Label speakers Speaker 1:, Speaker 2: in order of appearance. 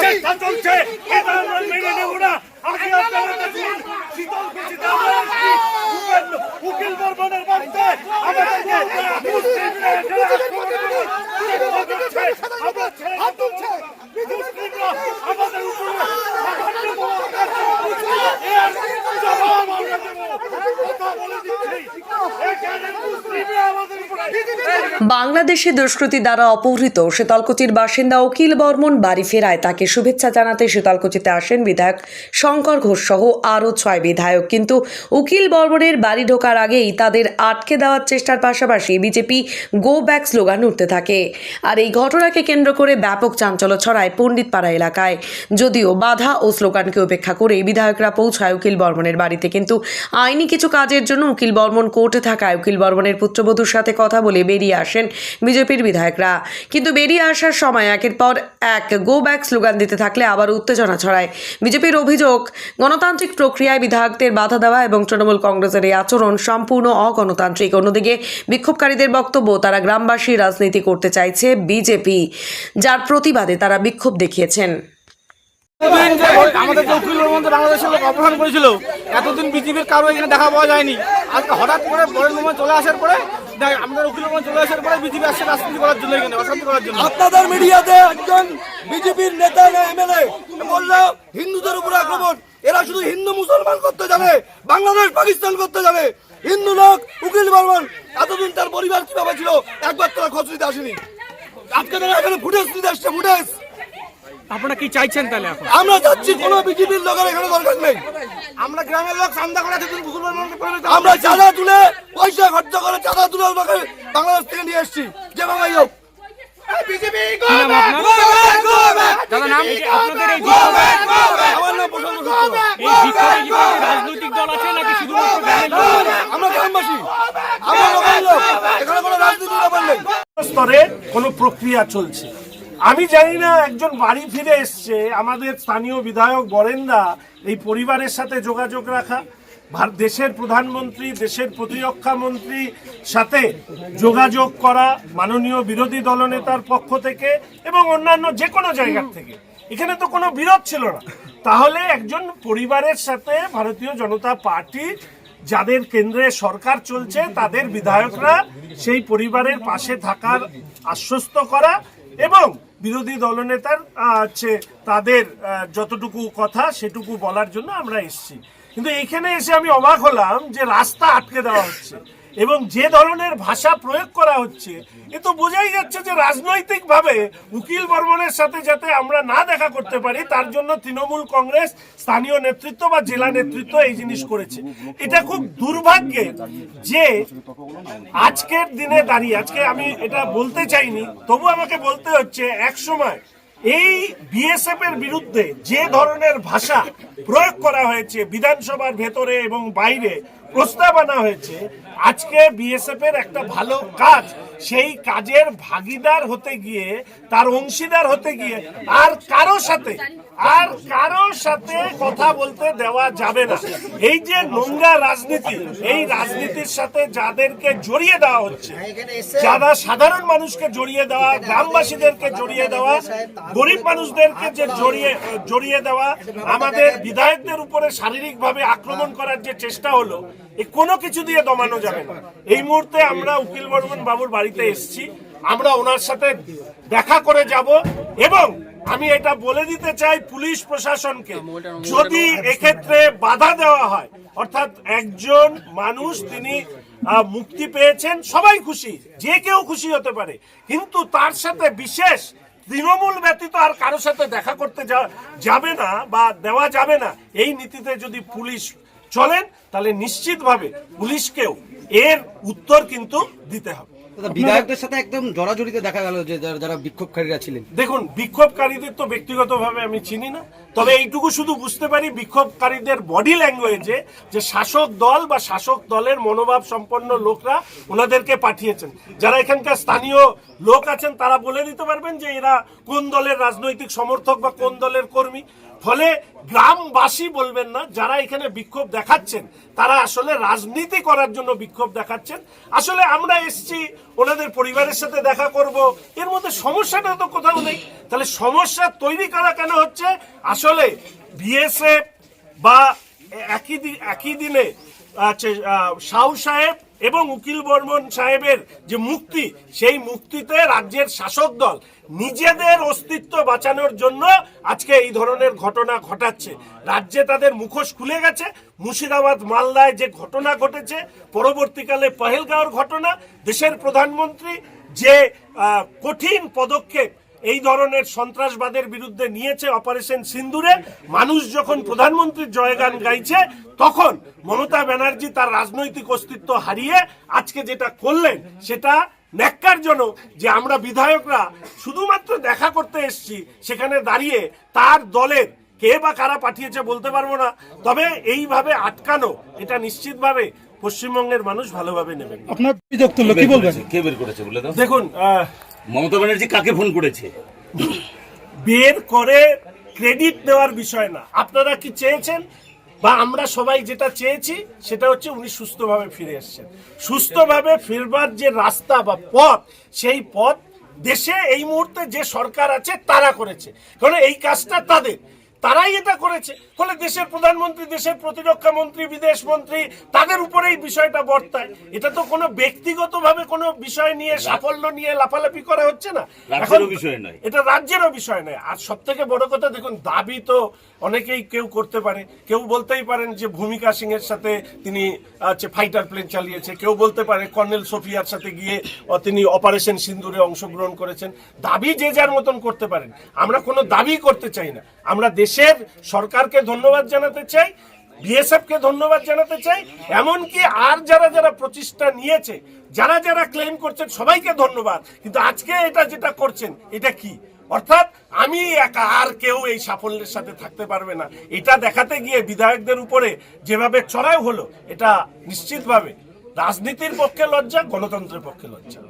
Speaker 1: এটা আমরা মেনে নেব না আগে আপনারা দেখুন শীতল কুচিতে আমরা এসেছি। উকিল- বর্মনের বাড়িতে আমাদেরকে মুসলিমরা এখানে আক্রমণ করে। চেষ্টা করছে। আমরা ছেড়ে দেব না। মুসলিমরা আমাদের উপরে সাহায্য করছে। এর জবাব আমরা দেব। কথা বলে দিচ্ছি। এখানে মুসলিমরা আমাদের উপরে
Speaker 2: বাংলাদেশে দুষ্কৃতি দ্বারা অপহৃত শীতলকুচির বাসিন্দা অখিল বর্মন বাড়ি ফেরায়। তাকে শুভেচ্ছা জানাতে শীতলকুচিতে আসেন বিধায়ক শঙ্কর ঘোষ সহ আরও ছয় বিধায়ক। কিন্তু উকিল বর্মনের বাড়ি ঢোকার আগেই তাদের আটকে দেওয়ার চেষ্টার পাশাপাশি বিজেপি গো ব্যাক স্লোগান উঠতে থাকে। আর এই ঘটনাকে কেন্দ্র করে ব্যাপক চাঞ্চল্য ছড়ায় পণ্ডিতপাড়া এলাকায়। যদিও বাধা ও স্লোগানকে উপেক্ষা করে বিধায়করা পৌঁছায় উকিল বর্মনের বাড়িতে। কিন্তু আইনি কিছু কাজের জন্য উকিল বর্মন কোর্টে থাকায় উকিল বর্মনের পুত্রবধূর সাথে কথা বলে বেরিয়ে আসেন বিজেপির বিধায়করা। কিন্তু বেরিয়ে আসার সময় একের পর এক গো ব্যাক স্লোগান দিতে থাকলে আবার উত্তেজনা ছড়ায়। বিজেপির অভিযোগ, গণতান্ত্রিক প্রক্রিয়ায় বিধায়কদের বাধা দেওয়া এবং তৃণমূল কংগ্রেসের এই আচরণ সম্পূর্ণ অগণতান্ত্রিক। অন্যদিকে বিক্ষোভকারীদের বক্তব্য, তারা গ্রামবাসী রাজনীতি করতে চাইছে বিজেপি, যার প্রতিবাদে তারা বিক্ষোভ দেখিয়েছেন।
Speaker 3: আপনাদের মিডিয়াতে একজন বিজেপির নেতা হিন্দুদের উপরে আক্রমণ। এরা শুধু হিন্দু মুসলমান করতে যাবে বাংলাদেশ পাকিস্তান করতে যাবে হিন্দু লোক, উকিল বর্মন এতদিন তার পরিবার কীভাবে ছিল? একবার তারা খোঁজ আসেনি। আজকে তারা এখানে ফুটেজ নিতে আসছে ফুটেজ।
Speaker 4: আপনারা কি চাইছেন তাহলে এখন?
Speaker 3: আমরা যাচ্ছি কোনো বিজেপির লোকের এখানে দরকার নেই।
Speaker 4: আমরা গ্রামের লোক চান্দা করে এতদিন মুসলমান
Speaker 3: আমরা চাঁদা তুলে পয়সা খরচ করে চাঁদা তুলে ওনাকে বাংলাদেশ থেকে নিয়ে এসেছি যে বাবাই হোক।
Speaker 4: দাদা নাম আপনাদের এই
Speaker 3: আমার নাম প্রশান্ত সূত্র।
Speaker 4: এই বিক্ষোভে রাজনৈতিক দল আছে নাকি শুধুমাত্র
Speaker 3: আমরা গ্রামবাসী। আমরা এখানে কোনো রাজনীতির ব্যাপার নেই।
Speaker 1: স্তরে কোনো প্রক্রিয়া চলছে। আমি জানি না একজন বাড়ি ফিরে এসছে আমাদের স্থানীয় বিধায়ক বরেন্দা এই পরিবারের সাথে যোগাযোগ রাখা দেশের প্রধানমন্ত্রী দেশের প্রতিরক্ষা মন্ত্রী সাথে যোগাযোগ করা মাননীয় বিরোধী দলনেতার পক্ষ থেকে এবং অন্যান্য যে কোনো জায়গার থেকে। এখানে তো কোনো বিরোধ ছিল না। তাহলে একজন পরিবারের সাথে ভারতীয় জনতা পার্টি যাদের কেন্দ্রে সরকার চলছে তাদের বিধায়করা সেই পরিবারের পাশে থাকার আশ্বস্ত করা এবং বিরোধী দলনেতার হচ্ছে তাদের যতটুকু কথা সেটুকু বলার জন্য আমরা এসছি। কিন্তু এখানে এসে আমি অবাক হলাম যে রাস্তা আটকে দেওয়া হচ্ছে। এবং যে ধরনের ভাষা প্রয়োগ করা হচ্ছে, এ তো বোঝাই যাচ্ছে যে রাজনৈতিকভাবে উকিল বর্মনের সাথে যাতে আমরা না দেখা করতে পারি, তার জন্য তৃণমূল কংগ্রেস, স্থানীয় নেতৃত্ব বা জেলা নেতৃত্ব এই জিনিস করেছে। এটা খুব দুর্ভাগ্যের যে আজকের দিনে দাঁড়িয়ে, আজকে আমি এটা বলতে চাইনি, তবু আমাকে বলতে হচ্ছে, এক সময় এই বিএসএফ এর বিরুদ্ধে যে ধরনের ভাষা প্রয়োগ করা হয়েছে, বিধানসভার ভেতরে এবং বাইরে প্রস্তাব আনা হয়েছে, আজকে বিএসএফ এর একটা ভালো কাজ সেই কাজের ভাগিদার হতে গিয়ে, তার অংশীদার হতে গিয়ে, আর কারও সাথে, আর কারও সাথে কথা বলতে দেওয়া যাবে না। এই যে নোংরা রাজনীতি, এই রাজনীতির সাথে যাদেরকে জড়িয়ে দেওয়া হচ্ছে, যারা সাধারণ মানুষকে জড়িয়ে দেওয়া, গ্রামবাসীদেরকে জড়িয়ে দেওয়া, গরিব মানুষদেরকে যে জড়িয়ে জড়িয়ে দেওয়া, আমাদের বিধায়কদের উপরে শারীরিকভাবে আক্রমণ করার যে চেষ্টা হলো, এ কোনো কিছু দিয়ে দমানো যাবে না। এই মুহূর্তে আমরা উকিল বর্মন বাবুর বাড়িতে এসেছি। আমরা ওনার সাথে দেখা করে যাব এবং আমি এটা বলে দিতে চাই পুলিশ প্রশাসনকে। যদি এক্ষেত্রে বাধা দেওয়া হয়, অর্থাৎ একজন মানুষ তিনি মুক্তি পেয়েছেন, সবাই খুশি, যে কেউ খুশি হতে পারে। কিন্তু তার সাথে বিশেষ তৃণমূল ব্যতীত আর কারও সাথে দেখা করতে যাবে না বা দেওয়া যাবে না, এই নীতিতে যদি পুলিশ চলেন, তাহলে নিশ্চিতভাবে পুলিশকেও এর উত্তর কিন্তু দিতে হবে।
Speaker 5: বিধায়কদের সাথে একদম জড়াজড়িতে দেখা গেল যে যারা- বিক্ষোভকারীরা ছিলেন।
Speaker 1: দেখুন বিক্ষোভকারীদের তো ব্যক্তিগতভাবে আমি চিনি না। তবে এইটুকু শুধু বুঝতে পারি বিক্ষোভকারীদের বডি ল্যাঙ্গুয়েজে যে শাসক দল বা শাসক দলের মনোভাব সম্পন্ন লোকরা ওনাদেরকে পাঠিয়েছেন। যারা এখানকার স্থানীয় লোক আছেন তারা বলে দিতে পারবেন যে এরা কোন দলের রাজনৈতিক সমর্থক বা কোন দলের কর্মী। ফলে গ্রামবাসী বলবেন না যারা এখানে বিক্ষোভ দেখাচ্ছেন তারা আসলে রাজনীতি করার জন্য বিক্ষোভ দেখাচ্ছেন। আসলে আমরা এসছি ওনাদের পরিবারের সাথে দেখা করব। এর মধ্যে সমস্যাটা তো কোথাও নেই। তাহলে সমস্যা তৈরি করা কেন হচ্ছে? আসলে বিএসএফ বা একই একই দিনে আচ্ছা, শাহু সাহেব এবং উকিল বর্মন সাহেবের যে মুক্তি, সেই মুক্তিতে রাজ্যের শাসক দল নিজেদের অস্তিত্ব বাঁচানোর জন্য আজকে এই ধরনের ঘটনা ঘটাচ্ছে। রাজ্যে তাদের মুখোশ খুলে গেছে। মুর্শিদাবাদ মালদায় যে ঘটনা ঘটেছে, পরবর্তীকালে পহেলগাঁওর ঘটনা, দেশের প্রধানমন্ত্রী যে কঠিন পদক্ষেপ এই ধরনের সন্ত্রাসবাদের বিরুদ্ধে নিয়েছে অপারেশন সিন্দুরে। মানুষ যখন প্রধানমন্ত্রীর জয়গান গাইছে তখন মমতা ব্যানার্জি তার রাজনৈতিক অস্তিত্ব হারিয়ে আজকে যেটা করলেন সেটা ন্যাক্কারজনক যে আমরা বিধায়করা শুধুমাত্র দেখা করতে এসেছি সেখানে দাঁড়িয়ে তার দলের কে বা কারা পাঠিয়েছে বলতে পারব না। তবে এইভাবে আটকানো এটা নিশ্চিতভাবে পশ্চিমবঙ্গের মানুষ ভালোভাবে নেবেন।
Speaker 6: আপনার কি বলবেন?
Speaker 7: কে বের করেছে বলে
Speaker 1: দেখুন আহ,
Speaker 7: মমতা ব্যানার্জি কাকে ফোন করেছে?
Speaker 1: বের করে ক্রেডিট দেওয়ার বিষয় না। আপনারা কি চেয়েছেন? বা আমরা সবাই যেটা চেয়েছি, সেটা হচ্ছে উনি সুস্থভাবে ফিরে এসছেন। সুস্থভাবে ফিরবার যে রাস্তা বা পথ, সেই পথ দেশে এই মুহূর্তে যে সরকার আছে, তারা করেছে। কারণ এই কাজটা তাদের। তারাই এটা করেছে। ফলে দেশের প্রধানমন্ত্রী দেশের প্রতিরক্ষা মন্ত্রী বিদেশ মন্ত্রী তাদের উপরেই বিষয়টা বর্তায়। এটা তো কোনো ব্যক্তিগতভাবে কোনো বিষয় নিয়ে সাফল্য নিয়ে লাফালাফি করা হচ্ছে না। এখন-
Speaker 7: বিষয় নয়।
Speaker 1: এটা রাজ্যেরও বিষয় নয়। আর সব থেকে বড় কথা দেখুন দাবি তো অনেকেই কেউ করতে পারে। কেউ বলতেই পারেন যে ভূমিকা সিং এর সাথে তিনি হচ্ছে ফাইটার প্লেন চালিয়েছে। কেউ বলতে পারে কর্নেল সোফিয়ার সাথে গিয়ে তিনি অপারেশন সিন্দুরে অংশগ্রহণ করেছেন। দাবি যে যার মতন করতে পারেন। আমরা কোনো দাবি করতে চাই না। আমরা দেশের সরকারকে ধন্যবাদ জানাতে চাই বিএসএফ কে ধন্যবাদ জানাতে চাই, এমনকি আর যারা যারা প্রচেষ্টা নিয়েছে, যারা যারা ক্লেম করছেন, সবাইকে ধন্যবাদ। কিন্তু আজকে এটা যেটা করছেন, এটা কি? অর্থাৎ আমি একা আর কেউ এই সাফল্যের সাথে থাকতে পারবে না। এটা দেখাতে গিয়ে বিধায়কদের উপরে যেভাবে চড়াই হলো, এটা নিশ্চিতভাবে রাজনীতির পক্ষে লজ্জা, গণতন্ত্রের পক্ষে লজ্জা।